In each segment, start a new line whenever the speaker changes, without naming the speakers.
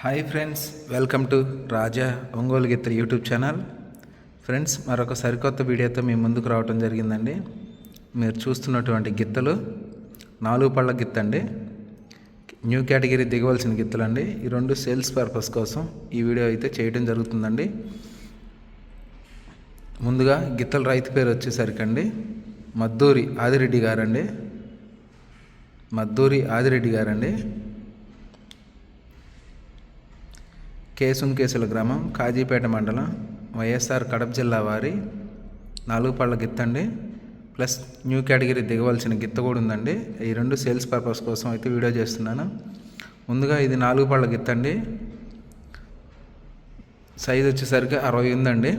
Hi friends welcome to Raja Ongole గిత్ర YouTube channel friends మరొక సరికొత్త వీడియోతో మీ ముందుకు రావడం జరిగిందండి. మీరు చూస్తున్నటువంటి గిత్తలు నాలుగు పళ్ళ గిత్త అండి న్యూ కేటగిరీ దిగవలసిన గిత్తలు అండి ఈ రెండు సేల్స్ పర్పస్ కోసం ఈ వీడియో అయితే చేయడం జరుగుతుందండి. ముందుగా గిత్తల రైతు పేరు వచ్చేసరికండి. మద్దూరి ఆదిరెడ్డి గారండి. మద్దూరి ఆదిరెడ్డి గారండి. కేసుంకేసుల గ్రామం కాజీపేట మండలం వైఎస్ఆర్ కడప జిల్లా వారి నాలుగు పళ్ళ గిత్తండి. ప్లస్ న్యూ కేటగిరీ దిగవలసిన గిత్త కూడా ఉందండి. ఈ రెండు సేల్స్ పర్పస్ కోసం అయితే వీడియో చేస్తున్నాను. ముందుగా ఇది నాలుగు పళ్ళ గిత్తండి. సైజ్ వచ్చేసరికి అరవై ఉందండి.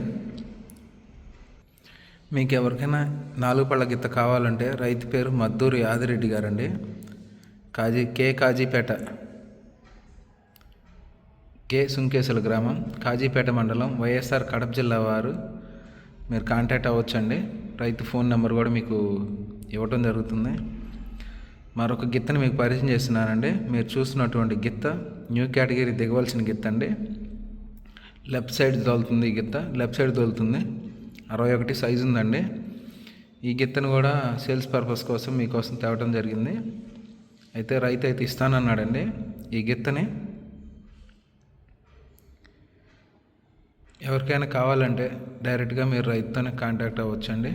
మీకు ఎవరికైనా నాలుగు పళ్ళ గిత్త కావాలంటే రైతు పేరు మద్దూరి యాదిరెడ్డి గారండి. కాజీ కే కాజీపేట కే సుంకేశల గ్రామం కాజీపేట మండలం వైఎస్ఆర్ కడప జిల్లా వారు. మీరు కాంటాక్ట్ అవ్వచ్చండి. రైతు ఫోన్ నెంబర్ కూడా మీకు ఇవ్వటం జరుగుతుంది. మరొక గిత్తని మీకు పరిచయం చేస్తున్నానండి. మీరు చూస్తున్నటువంటి గిత్త న్యూ కేటగిరీ దిగవలసిన గిత్త అండి. లెఫ్ట్ సైడ్ తోలుతుంది ఈ గిత్త. లెఫ్ట్ సైడ్ తోలుతుంది. అరవై ఒకటి సైజు ఉందండి. ఈ గిత్తను కూడా సేల్స్ పర్పస్ కోసం మీకోసం తేవటం జరిగింది. అయితే రైతు అయితే ఇస్తానన్నాడండి. ఈ గిత్తని ఎవరికైనా కావాలంటే డైరెక్ట్గా మీరు రైతుతోనే కాంటాక్ట్ అవ్వచ్చండి.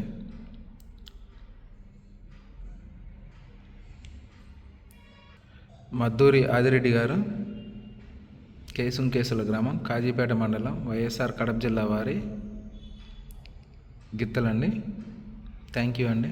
మద్దూరి ఆదిరెడ్డి గారు కేసుంకేసుల గ్రామం కాజీపేట మండలం వైఎస్ఆర్ కడప జిల్లా వారి గిత్తలండి. థ్యాంక్ యూ అండి.